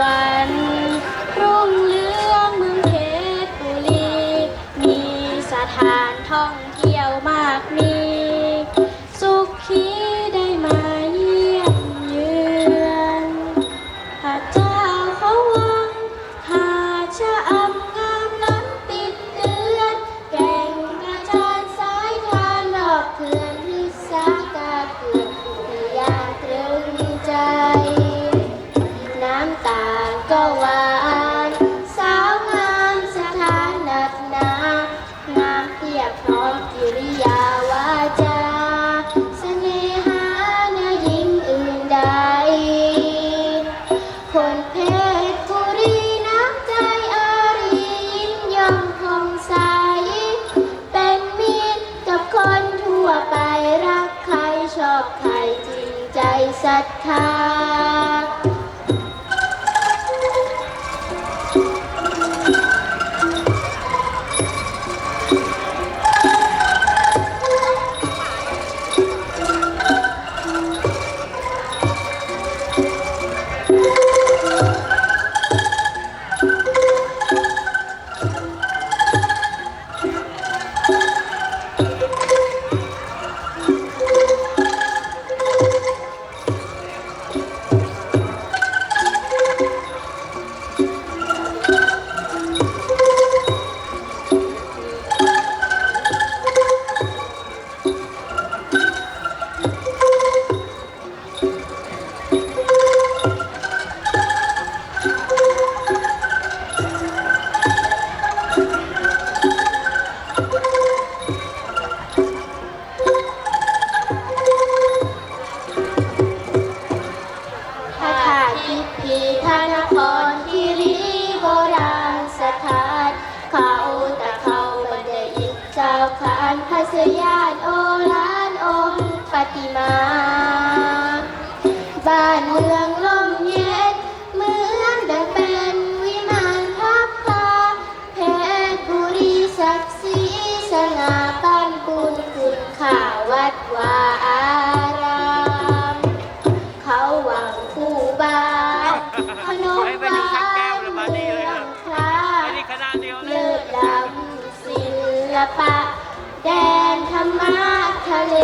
วรรค์รุ่งเรืองเมืองเพชรบุรี มีสถานท่องเที่ยวมากมี อบใครจริงใจศรัทธา องค์ปฏิมา บ้านเมืองลมเย็นเหมือนดังเป็นวิมานพับพาเพชรบุรีศักดิ์ศรีสง่าบ้านบุญคุณข่าวัดวาอาราม เขาหวังคู่บ้านพนมไปไปบ้าดูชักแก้วนเลยมานี่เมืเลยออะงคลาไอ้นี่คณะเดียวเลเลิยศล้ำศิลปะ แดนธรรมะทะเล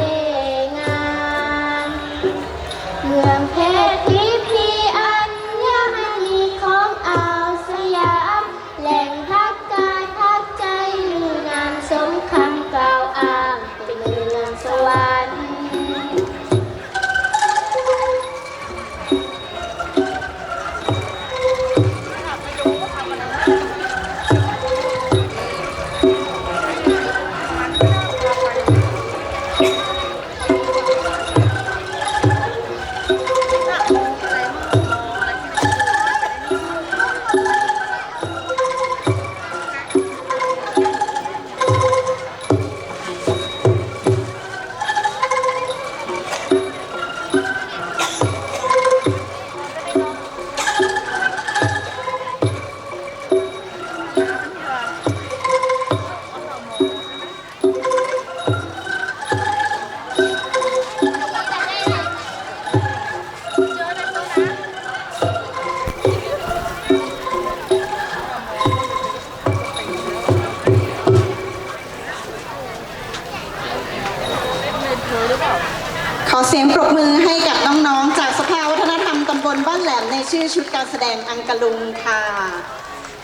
เสียงปรบมือให้กับน้องๆ จากสภาวัฒนธรรมตำบลบ้านแหลมในชื่อชุดการแสดงอังกะลุงค่ะ